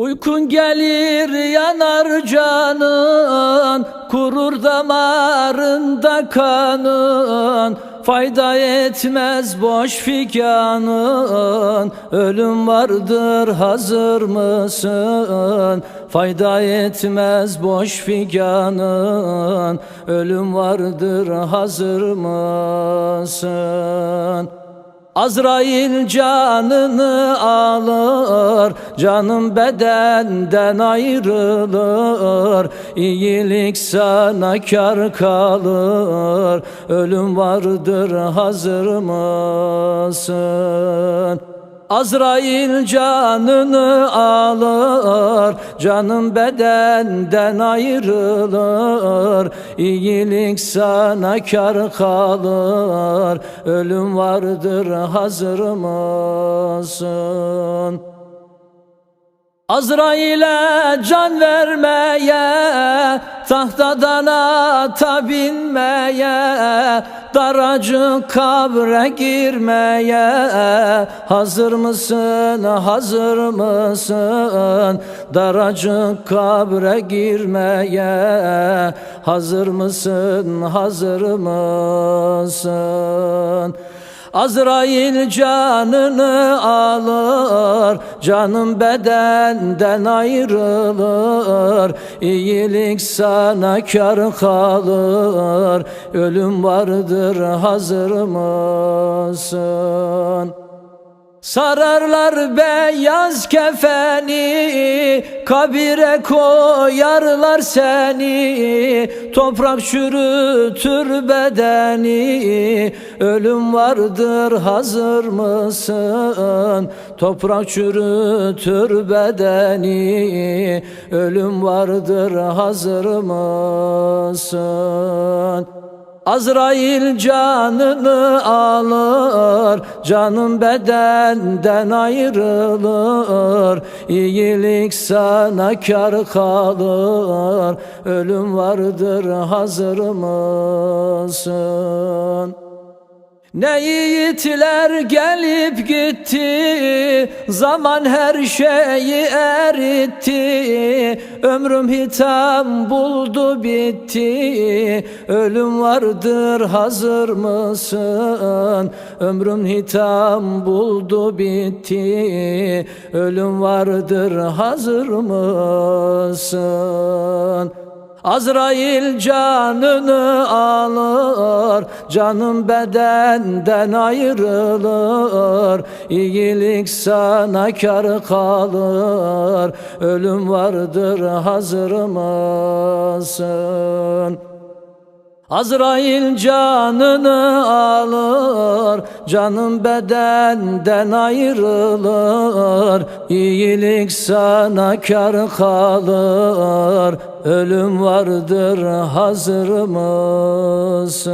Uykun gelir yanar canın Kurur damarında kanın Fayda etmez boş figanın Ölüm vardır hazır mısın? Fayda etmez boş figanın Ölüm vardır hazır mısın? Azrail canını alır Canım bedenden ayrılır İyilik sana kar kalır Ölüm vardır hazır mısın? Azrail canını alır Canım bedenden ayrılır İyilik sana kar kalır Ölüm vardır hazır mısın? Azrail'e can vermeye, tahtadan ata binmeye, daracık kabre girmeye, hazır mısın, hazır mısın? Daracık kabre girmeye, hazır mısın, hazır mısın? Azrail canını alır Canım bedenden ayrılır İyilik sana kar kalır Ölüm vardır hazır mısın? Sararlar beyaz kefeni Kabire koyarlar seni Toprak çürütür bedeni Ölüm vardır hazır mısın? Toprak çürütür bedeni Ölüm vardır hazır mısın? Azrail canını alır Canım bedenden ayrılır İyilik sana kar kalır Ölüm vardır hazır mısın? Ne yiğitler gelip gitti Zaman her şeyi eritti Ömrüm hitam buldu bitti Ölüm vardır hazır mısın? Ömrüm hitam buldu bitti Ölüm vardır hazır mısın? Azrail canını alır Canım bedenden ayrılır. İyilik sana kar kalır. Ölüm vardır hazır mısın? Azrail canını alır Canım bedenden ayrılır İyilik sana kar kalır Ölüm vardır hazır mısın?